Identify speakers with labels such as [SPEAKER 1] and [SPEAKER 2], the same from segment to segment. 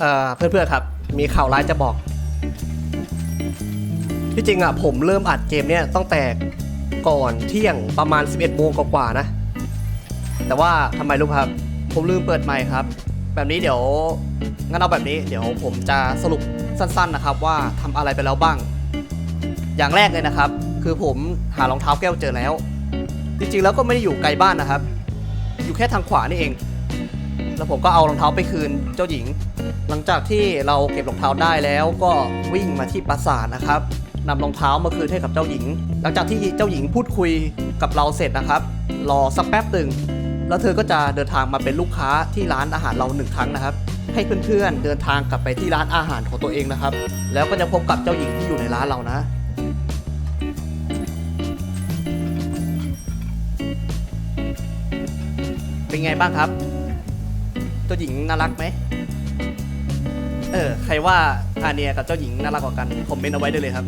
[SPEAKER 1] เอ่อเพื่อนๆครับ มีข่าวร้ายจะบอก ที่จริงอะผมเริ่มอัดเกมเนี่ยตั้งแต่ก่อนเที่ยงประมาณ 11โมงกว่าๆนะ แต่ว่าทำไมรู้ครับ ผมลืมเปิดไมค์ครับ แบบนี้เดี๋ยวงั้นเอาแบบนี้เดี๋ยวผมจะสรุปสั้นๆนะครับว่าทำอะไรไปแล้วบ้าง อย่างแรกเลยนะครับ คือผมหารองเท้าแก้วเจอแล้ว จริงๆแล้วก็ไม่ได้อยู่ไกลบ้านนะครับ อยู่แค่ทางขวานี่เอง แล้วผมก็เอารองเท้าไปคืนเจ้าหญิง หลังจากที่เราเก็บรองเท้าได้แล้วก็วิ่งมาที่ปราสาทนะครับนำรองเท้ามาคืนให้กับเจ้าหญิง หลังจากที่เจ้าหญิงพูดคุยกับเราเสร็จนะครับ รอสักแป๊บหนึ่งแล้วเธอก็จะเดินทางมาเป็นลูกค้าที่ร้านอาหารเราหนึ่งครั้งนะครับ ให้เพื่อนๆเดินทางกลับไปที่ร้านอาหารของตัวเองนะครับ แล้วก็จะพบกับเจ้าหญิงที่อยู่ในร้านเรานะเป็นไงบ้างครับ เจ้าหญิงน่ารักไหม เออ ใครว่าอาเนียกับเจ้าหญิงน่ารักกว่ากัน คอมเมนต์เอาไว้ได้เลยครับ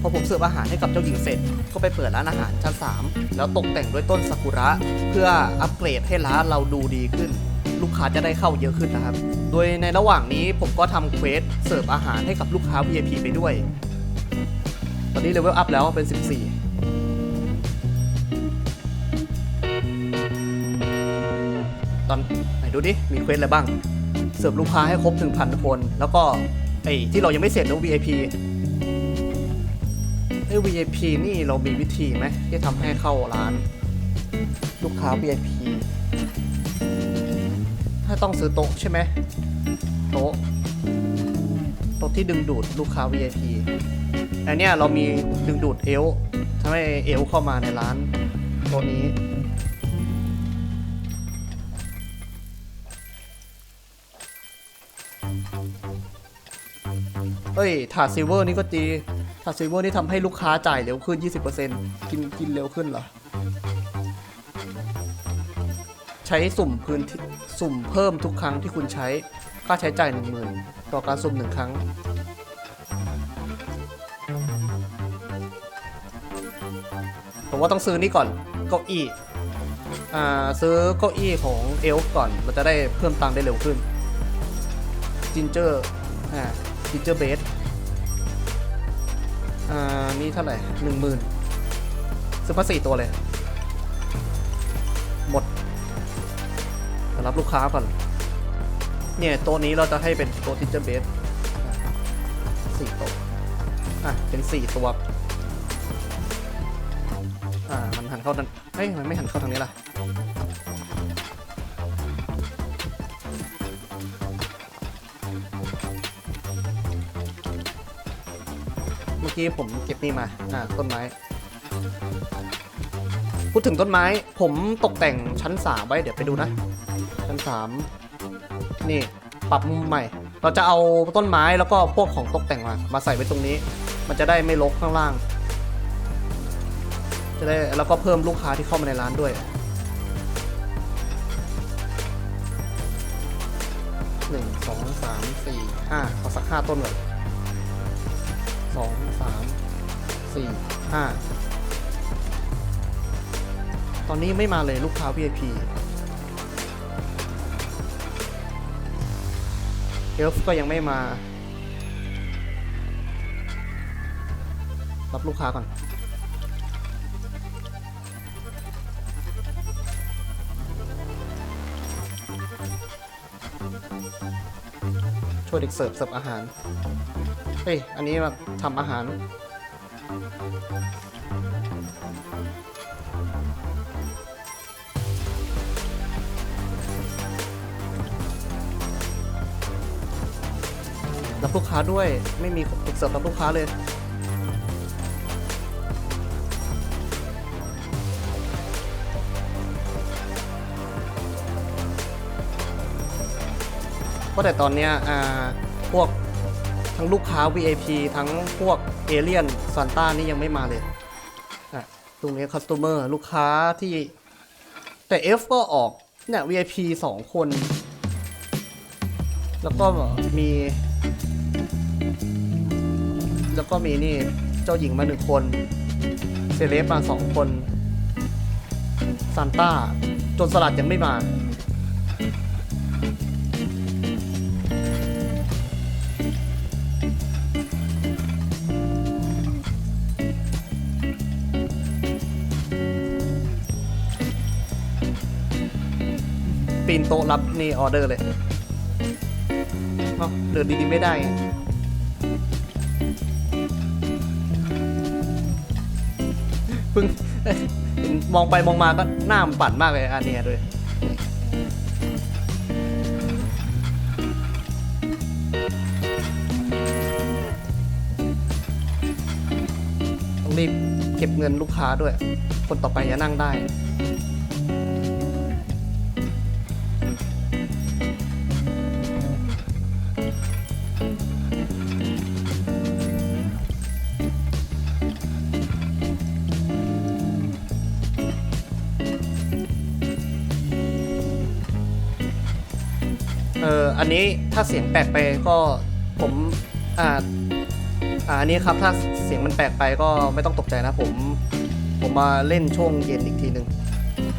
[SPEAKER 1] พอผมเสิร์ฟอาหารให้กับเจ้าหญิงเสร็จ ก็ไปเปิดร้านอาหารชั้น 3 แล้วตกแต่งด้วยต้นซากุระ เพื่ออัปเกรดให้ร้านเราดูดีขึ้น ค้าจะได้เข้าเยอะขึ้นนะครับ โดยในระหว่างนี้ผมก็ทำเควสเสิร์ฟอาหารให้กับลูกค้า VIP ไปด้วย ตอนนี้เลเวลอัพแล้วเป็น 14ตอนไหนดูดิ มีเควสอะไรบ้าง เสิร์ฟลูกค้าให้ครบ 1,000 คน แล้วก็ไอ้ที่เรายังไม่เสร็จนะ VIP ไอ้ VIP นี่เรามีวิธีไหมที่ทำให้เข้าร้าน ลูกค้า VIP ต้องซื้อโต๊ะใช่ไหมโต๊ะโต๊ะที่ดึงดูดลูกค้า VIP อันเนี้ยเรามีดึงดูดเอลทำให้เอลเข้ามาในร้านโต๊ะนี้ เอ้ย ถาดซิลเวอร์นี่ก็ดีถาดซิลเวอร์นี่ทำให้ลูกค้าจ่ายเร็วขึ้น 20%กินกินเร็วขึ้นเหรอ ใช้สุ่มพื้นที่ สุ่มเพิ่มทุกครั้งที่คุณใช้ค่าใช้จ่าย 10,000 ต่อการสุ่มหนึ่งครั้ง ผมว่าต้องซื้อนี่ก่อนเก้าอี้อ่าซื้อเก้าอี้ของเอลก่อนเราจะได้เพิ่มตังค์ได้เร็วขึ้นจินเจอร์อ่าจินเจอร์เบสอ่านี่เท่าไหร่หนึ่งหมื่นซื้อมาสี่ตัวเลย หมด ยวรับลูกค้าก่อน เนี่ยโต๊ะนี้เราจะให้เป็นโต๊ะจินเจอร์เบสสี่โต๊ะอะ เป็นสี่ตัว อ่า มันหันเข้าทางเฮ้ย มันไม่หันเข้าทางนี้ล่ะ เมื่อกี้ผมเก็บนี่มา อ่า ต้นไม้ พูดถึงต้นไม้ ผมตกแต่งชั้น3ไว้ เดี๋ยวไปดูนะ ชั้น3นี่ปรับมุมใหม่ เราจะเอาต้นไม้แล้วก็พวกของตกแต่งมา มาใส่ไว้ตรงนี้ มันจะได้ไม่รกข้างล่าง จะได้แล้วก็เพิ่มลูกค้าที่เข้ามาในร้านด้วยหนึ่งสองสามสี่ห้าเอาสักห้าต้นก่อนสองสามสี่ห้าตอนนี้ไม่มาเลยลูกค้า VIP เอลฟก็ยังไม่มา รับลูกค้าก่อน ช่วยเด็กเสิร์ฟเสิร์ฟอาหาร เฮ้ย อันนี้แบบทำอาหาร รับลูกค้าด้วยไม่มีเด็กเสิร์ฟรับลูกค้าเลยเพราะแต่ตอนเนี้ยอ่าพวกทั้งลูกค้า VIP ทั้งพวกเอเลียนซานต้านี่ยังไม่มาเลยอะตรงนี้คัสเมอร์ลูกค้าที่แต่ F ก็ออกเนี่ย VIP 2 คน แล้วก็มี แล้วก็มีนี่เจ้าหญิงมาหนึ่งคน เซเลบมาสองคนซานต้าจนสลัดยังไม่มาปีนโต๊ะรับนี่ออเดอร์เลย เอ้าเดินดีๆไม่ได้ไงเพิ่งมองไปมองมาก็หน้ามันปั่นมากเลยอันเนี้ยด้วยต้องรีบเก็บเงินลูกค้าด้วย คนต่อไปจะนั่งได้ นนี้ถ้าเสียงแปลกไปก็ผมอ่าอ่าอันนี้ครับถ้าเสียงมันแปลกไปก็ไม่ต้องตกใจนะผมผมมาเล่นช่วงเย็นอีกทีหนึ่ง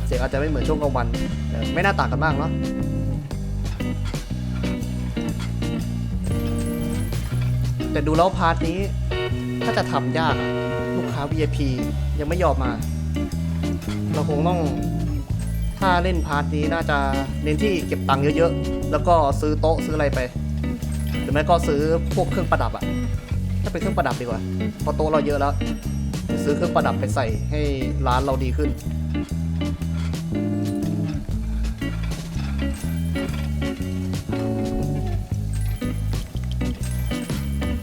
[SPEAKER 1] เสียงอาจจะไม่เหมือนช่วงกลางวันแต่ไม่น่าต่างกันมากเนาะแต่ดูแล้วพาร์ทนี้ถ้าจะทำยากลูกค้า VIP ยังไม่ยอมมา เราคงต้อง ถ้าเล่นพาร์ทนี้น่าจะเน้นที่เก็บตังค์เยอะๆ แล้วก็ซื้อโต๊ะซื้ออะไรไป หรือไม่ก็ซื้อพวกเครื่องประดับอะถ้าเป็นเครื่องประดับดีกว่าเพราะโต๊ะเราเยอะแล้ว ซื้อเครื่องประดับไปใส่ให้ร้านเราดีขึ้น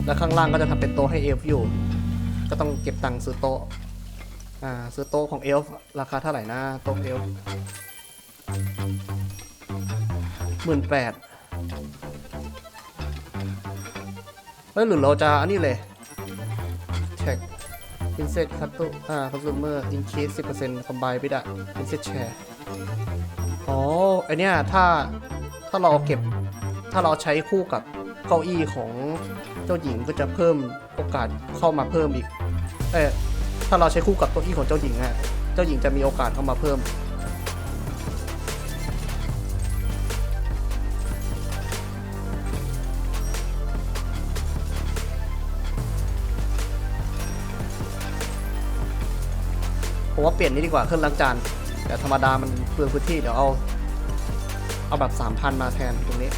[SPEAKER 1] แล้วข้างล่างก็จะทำเป็นโต๊ะให้เอลฟ์อยู่ ก็ต้องเก็บตังค์ซื้อโต๊ะ อ่า ซื้อโต๊ะของเอลฟ์ราคาเท่าไหร่นะ โต๊ะเอลฟ์ หมื่นแปดเฮ้ยหรือเราจะอันนี้เลยแท็ก Inset c u t อ่า Consumer Increase 10% Combine ไบไปไดะ Inset Share อ๋อไอเนี้ยถ้าถ้าเราเก็บถ้าเราใช้คู่กับเก้าอี้ของเจ้าหญิงก็จะเพิ่มโอกาสเข้ามาเพิ่มอีกเออถ้าเราใช้คู่กับเก้าอี้ของเจ้าหญิงอะเจ้าหญิงจะมีโอกาสเข้ามาเพิ่ม ผมว่าเปลี่ยนนี้ดีกว่าเครื่องล้างจานแต่ธรรมดามันเปลืองพื้นที่เดี๋ยวเอา เอาแบบสามพันมาแทนตรงนี้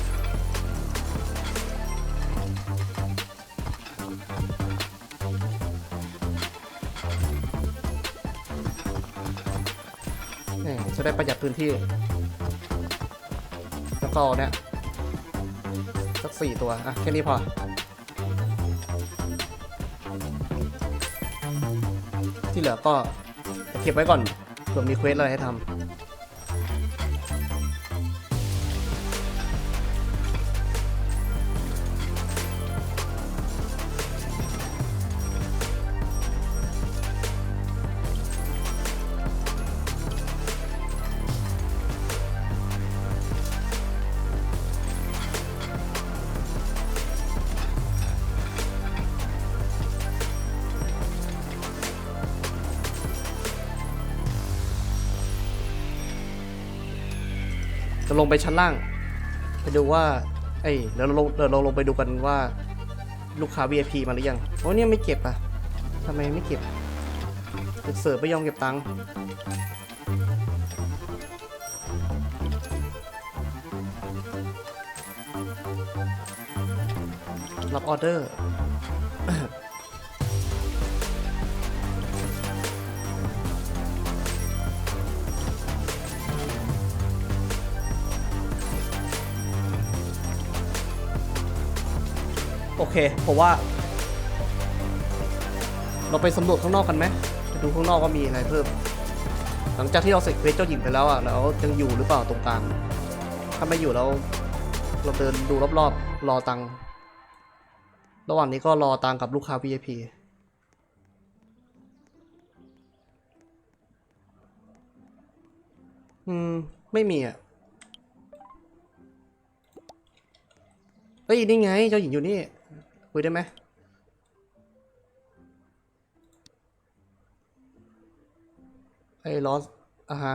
[SPEAKER 1] จะได้ประหยัดพื้นที่ แล้วก็เอาเนี่ยสักสี่ตัว อะ แค่นี้พอที่เหลือก็ เก็บไว้ก่อนเผื่อมีเควสอะไรให้ทำ จะลงไปชั้นล่าง ไปดูว่า เอ้ยเดี๋ยวเราลงเดี๋ยวเราลงไปดูกันว่า ลูกค้า VIP มาหรือยังโอ้เนี่ยไม่เก็บอะทำไมไม่เก็บเดเสิร์ฟไม่ยอมเก็บตังค์รับออเดอร์ เคผมว่า เราไปสำรวจข้างนอกกันไหมไปดูข้างนอกว่ามีอะไรเพิ่ม หลังจากที่เราเสร็จเควสเจ้าหญิงไปแล้วอะแล้วยังอยู่หรือเปล่าตรงกลางถ้าไม่อยู่แล้วเราเดินดูรอบๆรอตังระหว่างนี้ก็รอตังกับลูกค้า VIP อืม ไม่มีอะเฮ้ยนี่ไง เจ้าหญิงอยู่นี่ คุยได้ไหมไอ้ลอสอะฮะ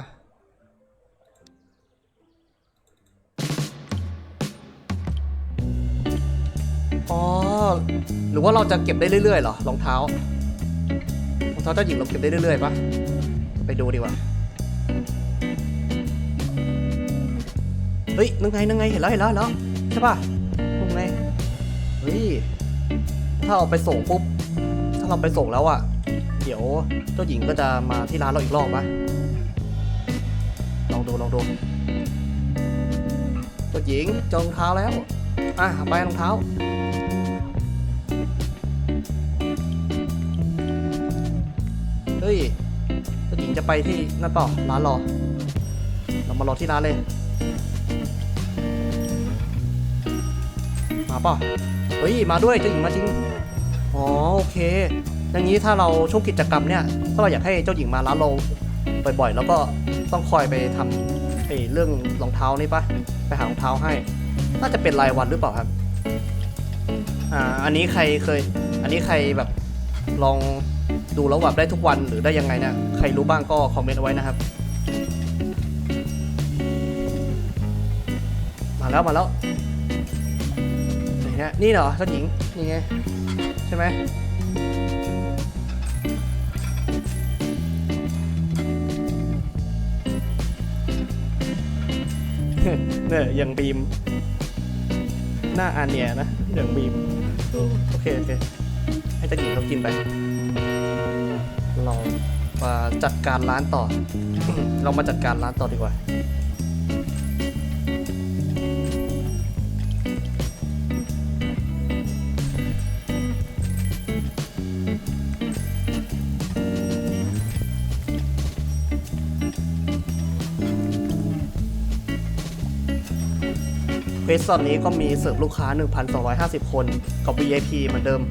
[SPEAKER 1] อ๋อ หรือว่าเราจะเก็บได้เรื่อยๆหรอรองเท้ารองเท้าเจ้าหญิงเราเก็บได้เรื่อยๆปะไปดูดีกว่าเฮ้ยนั่งไงนังไงเห็นแล้วเห็นแล้วเห็นแล้วใช่ปะตรงไหนเฮ้ย ถ้าเอาไปส่งปุ๊บ ถ้าเราไปส่งแล้วอะเดี๋ยวเจ้าหญิงก็จะมาที่ร้านเราอีกรอบปะลองดูลองดูเจ้าหญิงจองเท้าแล้ว อะไปรองเท้า เฮ้ยเจ้าหญิงจะไปที่นั่นเปล่าร้านรอ เรามารอที่ร้านเลยมาเปล่าเฮ้ย มาด้วยเจ้าหญิงมาจริง อ๋อโอเค อย่างนี้ถ้าเราช่วงกิจกรรมเนี่ย ถ้าเราอยากให้เจ้าหญิงมาร้านเราบ่อยๆ แล้วก็ต้องคอยไปทำไอ้เรื่องรองเท้านี่ปะไปหารองเท้าให้ น่าจะเป็นรายวันหรือเปล่าครับ อ่า อันนี้ใครเคย อันนี้ใครแบบลองดูแล้วแบบได้ทุกวันหรือได้ยังไงนี่ยใครรู้บ้างก็คอมเมนต์เอาไว้นะครับ มาแล้วมาแล้วนเนี่ยนี่เหรอเจ้าหญิง นี่ไง ใช่ไหมเนี่ยอย่างบีม หน้าอาเนียนะอย่างบีม โอเค โอเค ให้เจ้าหญิงเขากินไป เรามาจัดการร้านต่อ เรามาจัดการร้านต่อดีกว่า เควสตอนนี้ก็มีเสิร์ฟลูกค้า 1,250 คนกับ VIP เหมือนเดิม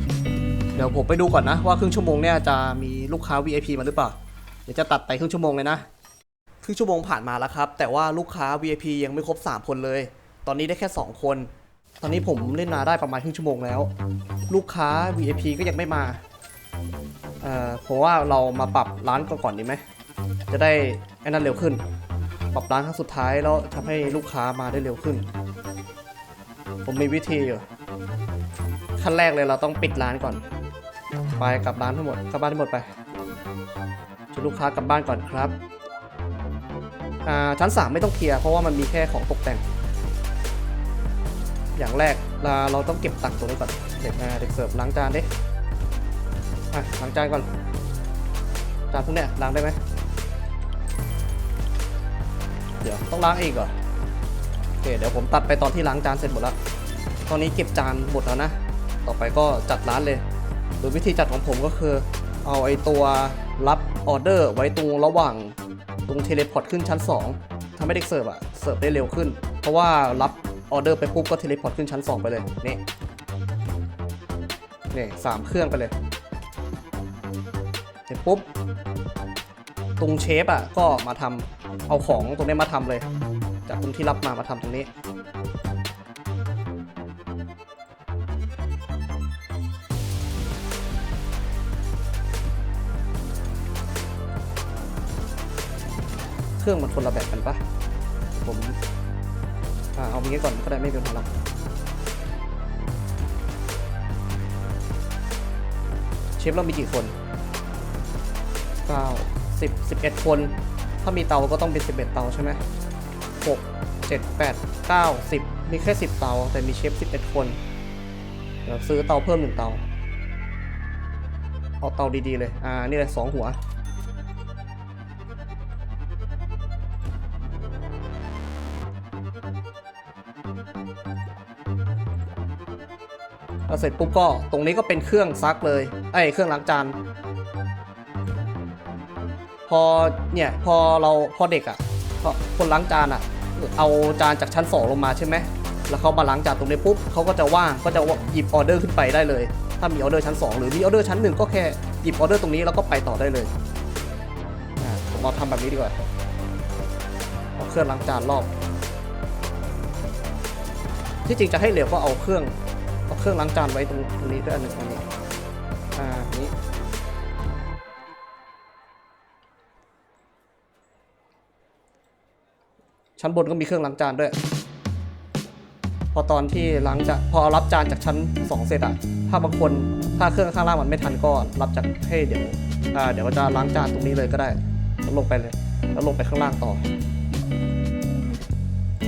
[SPEAKER 1] เดี๋ยวผมไปดูก่อนนะ ว่าครึ่งชั่วโมงเนี่ยจะมีลูกค้า VIP มาหรือเปล่า เดี๋ยวจะตัดไปครึ่งชั่วโมงเลยนะครึ่งชั่วโมงผ่านมาแล้วครับ แต่ว่าลูกค้า VIP ยังไม่ครบ 3 คนเลย ตอนนี้ได้แค่ 2 คน ตอนนี้ผมเล่นมาได้ประมาณครึ่งชั่วโมงแล้ว ลูกค้า VIP ก็ยังไม่มาเอ่อผมว่าเรามาปรับร้านก่อนก่อนดีไหมจะได้ไอ้นั่นเร็วขึ้น ปรับร้านครั้งสุดท้ายแล้วทำให้ลูกค้ามาได้เร็วขึ้น ผมมีวิธีอยู่ ขั้นแรกเลยเราต้องปิดร้านก่อน ไปกลับร้านทั้งหมดกลับบ้านทั้งหมดไปชวนลูกค้ากลับบ้านก่อนครับอ่าชั้น3ไม่ต้องเคลียร์เพราะว่ามันมีแค่ของตกแต่ง อย่างแรกเราเราต้องเก็บตังค์ตัวนี้ก่อนเด็กอ่าเด็กเสิร์ฟล้างจานดิอะล้างจานก่อนจานพวกเนี้ยล้างได้ไหมเดี๋ยวต้องล้างอีกเหรอโอเคเดี๋ยวผมตัดไปตอนที่ล้างจานเสร็จหมดแล้ว ตอนนี้เก็บจานหมดแล้วนะ ต่อไปก็จัดร้านเลย โดยวิธีจัดของผมก็คือ เอาไอ้ตัวรับออเดอร์ไว้ตรงระหว่างตรงเทเลพอร์ตขึ้นชั้น 2ทำให้เด็กเสิร์ฟอะเสิร์ฟได้เร็วขึ้น เพราะว่ารับออเดอร์ไปปุ๊บก็เทเลพอร์ตขึ้นชั้น 2 ไปเลย นี่นี่สามเครื่องไปเลยเสร็จปุ๊บ ตรงเชฟอะก็มาทำเอาของตรงนี้มาทำเลย จากตรงที่รับมามาทำตรงนี้ เครื่องมันคนละแบบกันปะผมอเอาอย่างนี้ก่อนก็ได้ไม่เป็นปัญหรอกเชฟเรามีกี่คน9 10 11คน ถ้ามีเตาก็ต้องเป็น11เตาใช่ไหม6 7 8 9 10มีแค่10เตา แต่มีเชฟ11คนเดี๋ยวซื้อเตาเพิ่มหนึ่งเตา เอาเตาดีๆเลย อ่า นี่เลยสองหัว สร็จปุ๊บก็ตรงนี้ก็เป็นเครื่องซักเลยไอ้เครื่องล้างจานพอเนี่ยพอเราพอเด็กอะ่ะพอคนล้างจานอะ่ะ เอาจานจากชั้นสองลงมาใช่ไหมแล้วเขามาล้างจานตรงนี้ปุ๊บเขาก็จะว่างก็จะหยิบออเดอร์ขึ้นไปได้เลย ถ้ามีออเดอร์ชั้น 2 หรือมีออเดอร์ชั้นหนึ่งก็แค่หยิบออเดอร์ตรงนี้แล้วก็ไปต่อได้เลยผมเอาทำแบบนี้ดีกว่าเอาเครื่องล้างจานรอบ ที่จริงจะให้เร็วก็เอาเครื่อง เอาเครื่องล้างจานไว้ตรงตรงนี้ด้วยอันหนึ่งอันนี้ อ่า นี้ ชั้นบนก็มีเครื่องล้างจานด้วย พอตอนที่ล้างจานพอรับจานจากชั้นสองเสร็จอะถ้าบางคนถ้าเครื่องข้างล่างมันไม่ทันก็รับจากให้เดี๋ยว อ่า เดี๋ยวจะล้างจานตรงนี้เลยก็ได้แล้วลงไปเลย แล้วลงไปข้างล่างต่อ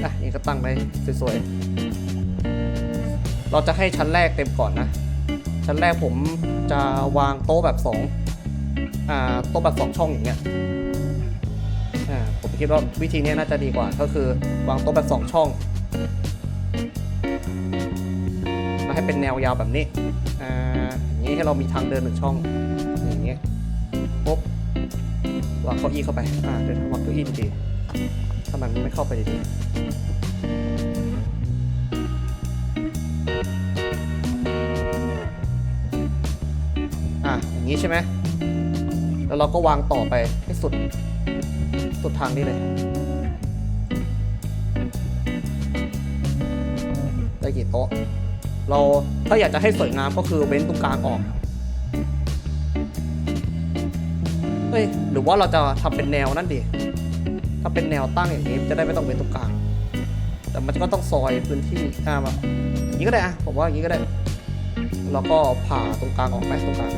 [SPEAKER 1] อะนี่ก็ตั้งไว้สวยๆ เราจะให้ชั้นแรกเต็มก่อนนะ ชั้นแรกผมจะวางโต๊ะแบบสองอ่าโต๊ะแบบสองช่องอย่างเงี้ยอ่าผมคิดว่าวิธีนี้น่าจะดีกว่า ก็คือวางโต๊ะแบบสองช่องมาให้เป็นแนวยาวแบบนี้อ่าอย่างนี้ให้เรามีทางเดินหนึ่งช่องอย่างเงี้ยปุ๊บวางเก้าอี้เข้าไปอ่าเดี๋ยววางเก้าอี้ดีๆถ้ามันไม่เข้าไปดีๆ อย่างนี้ใช่ไหม แล้วเราก็วางต่อไปให้สุด สุดทางนี้เลยได้กี่โต๊ะ เราถ้าอยากจะให้สวยงามก็คือเว้นตรงกลางออก เฮ้ย หรือว่าเราจะทำเป็นแนวนั่นดิ ถ้าเป็นแนวตั้งอย่างนี้จะได้ไม่ต้องเว้นตรงกลาง แต่มันก็ต้องซอยพื้นที่อ่ามาอย่างนี้ก็ได้อะผมว่าอย่างนี้ก็ได้ แล้วก็ผ่าตรงกลางออกไปตรงกลาง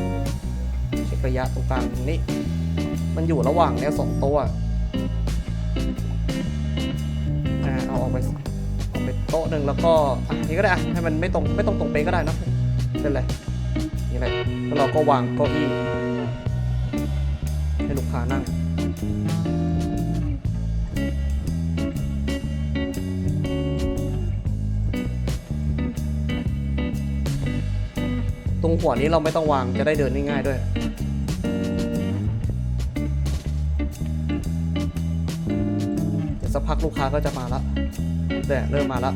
[SPEAKER 1] เช็คระยะตรงกลางนี้ มันอยู่ระหว่างเนี้ยสองตัวอ่าเอาออกไปเอาไปโต๊ะหนึ่งแล้วก็อะนี่ก็ได้อะให้มันไม่ตรงไม่ต้องตรงเป๊ะก็ได้นะเป็นไรนี่แหละแล้วเราก็วางเก้าอี้ให้ลูกค้านั่งตรงหัวนี้เราไม่ต้องวางจะได้เดินง่ายๆด้วย พักลูกค้าก็จะมาละเนี่ยเริ่มมาแล้ว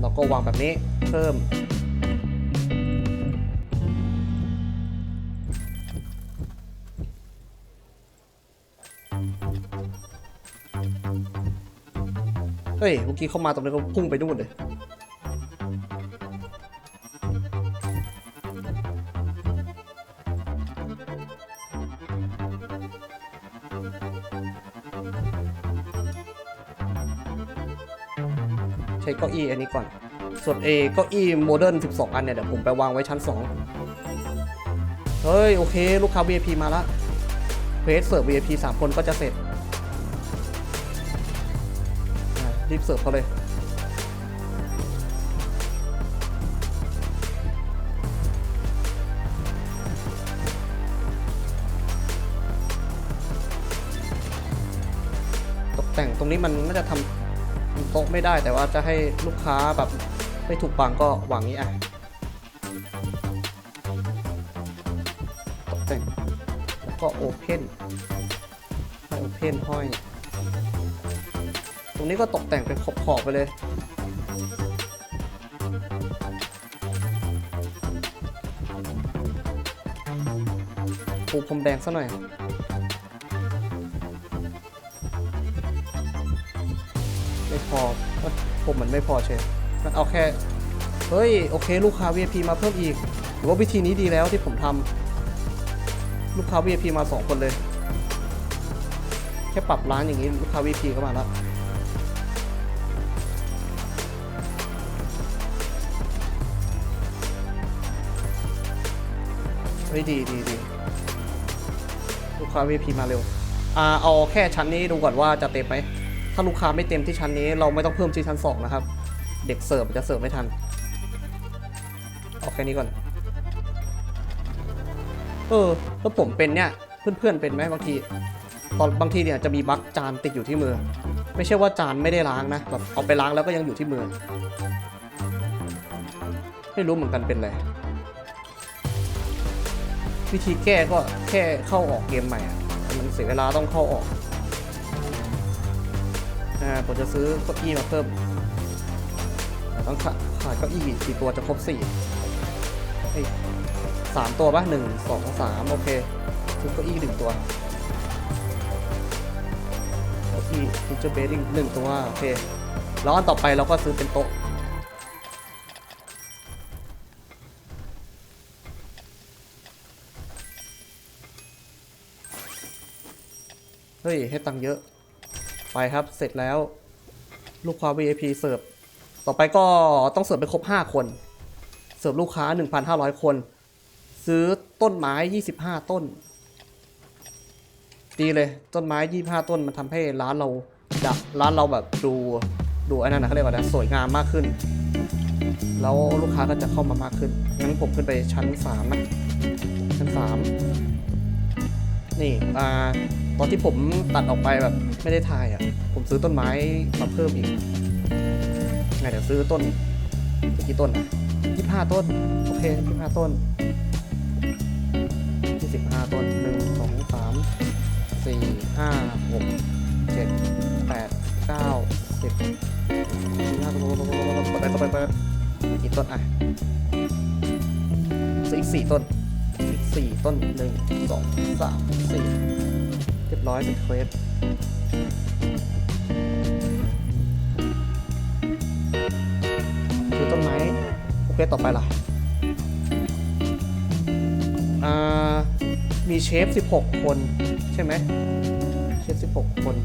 [SPEAKER 1] เราก็วางแบบนี้เพิ่ม เฮ้ยเมื่อกี้เข้ามาตรงนี้ก็พุ่งไปนู่นเลย ใช้เก้าอี้อันนี้ก่อน ส่วนเอเก้าอี้โมเดิร์น12 อันเนี่ย เดี๋ยวผมไปวางไว้ชั้น 2 เฮ้ย โอเค ลูกค้า VIP มาละเพจเสิร์ฟ VIP 3 คนก็จะเสร็จ รีบเสิร์ฟเขาเลยตกแต่งตรงนี้มันน่าจะทำ โต๊ะไม่ได้แต่ว่าจะให้ลูกค้าแบบไม่ถูกวางก็วางนี้อะตกแต่งแล้วก็โอเพนให้โอเพนห้อย ตรงนี้ก็ตกแต่งเป็นขอบๆไปเลยปูพรมแดงซะหน่อย พอผมมันไม่พอเชนมันเอาแค่ เฮ้ย โอเค ลูกค้า VIP มาเพิ่มอีก หรือว่าวิธีนี้ดีแล้วที่ผมทำลูกค้า VIP มา 2 คนเลย แค่ปรับร้านอย่างนี้ ลูกค้า VIP ก็มาแล้วเฮ้ยดีดีดีลูกค้า VIP มาเร็ว อ่า เอาแค่ชั้นนี้ดูก่อนว่าจะเต็มไหม ถ้าลูกค้าไม่เต็มที่ชั้นนี้ เราไม่ต้องเพิ่มที่ชั้นสองนะครับ เด็กเสิร์ฟจะเสิร์ฟไม่ทันเอาแค่นี้ก่อน เออแล้วผมเป็นเนี่ยเพื่อนๆเป็นไหมบางที ตอนบางทีเนี่ยจะมีบั๊กจานติดอยู่ที่มือ ไม่ใช่ว่าจานไม่ได้ล้างนะแบบเอาไปล้างแล้วก็ยังอยู่ที่มือ ไม่รู้เหมือนกันเป็นอะไรวิธีแก้ก็แค่เข้าออกเกมใหม่อะมันเสียเวลาต้องเข้าออก อ่าผมจะซื้อเก้าอี้มาเพิ่ม ต้องขาขายเก้าอี้กี่ตัวจะครบสี่สามตัวปะหนึ่งสองสามโอเคซื้อเก้าอี้หนึ่งตัวเก้าอี้ฟิเจอร์เบดดิ้งหนึ่งตัวโอเคแล้วอันต่อไปเราก็ซื้อเป็นโต๊ะเฮ้ยให้ตังค์เยอะ ไปครับเสร็จแล้ว ลูกค้า VIP เสิร์ฟต่อไปก็ต้องเสิร์ฟไปครบ 5 คน เสิร์ฟลูกค้า 1,500 คน ซื้อต้นไม้ 25 ต้น ดีเลยต้นไม้ 25 ต้นมันทำให้ร้านเราดับร้านเราแบบดูดูอ้นั่นนะเขาเรียกว่าอะไรสวยงามมากขึ้น แล้วลูกค้าก็จะเข้ามามากขึ้น งั้นผมขึ้นไปชั้น3นะชั้น 3 นี่อ่า ตอนที่ผมตัดออกไปแบบไม่ได้ถ่ายอะ ผมซื้อต้นไม้มาเพิ่มอีกไงเดี๋ยวซื้อต้นกี่ต้นอะยี่ห้าต้น โอเคยี่ห้าต้นยี่สิบห้าต้นหนึ่งสองสามสี่ห้าหกเจ็ดแปดเก้าสิบสี่ห้าต้นไปไปไปไปกี่ต้นอะซื้ออีกสี่ต้นอีกสี่ต้นหนึ่งสองสามสี่ เรียบร้อยเป็นเควสคือต้นไม้โอเคต่อไปล่ะมีเชฟ 16 คน ใช่ไหมเชฟ 16 คน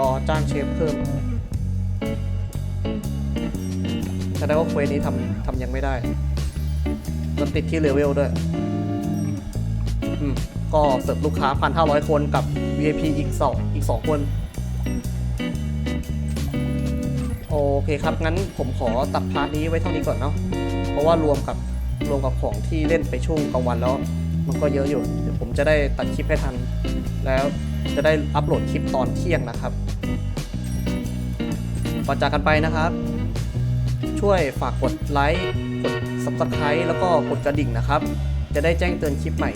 [SPEAKER 1] รอจ้างเชฟเพิ่มแสดงว่าเควสนี้ทำทำยังไม่ได้ มันติดที่เลเวลด้วย อืม ก็เสิร์ฟลูกค้า 1,500 คนกับ VIP อีก 2 อีก 2 คน โอเคครับ งั้นผมขอตัดพาร์ทนี้ไว้เท่านี้ก่อนเนาะเพราะว่ารวมกับรวมกับของที่เล่นไปช่วงกลางวันแล้ว มันก็เยอะอยู่ เดี๋ยวผมจะได้ตัดคลิปให้ทัน แล้วจะได้อัปโหลดคลิปตอนเที่ยงนะครับก่อนจากกันไปนะครับ ช่วยฝากกดไลค์กด subscribe แล้วก็กดกระดิ่งนะครับ จะได้แจ้งเตือนคลิปใหม่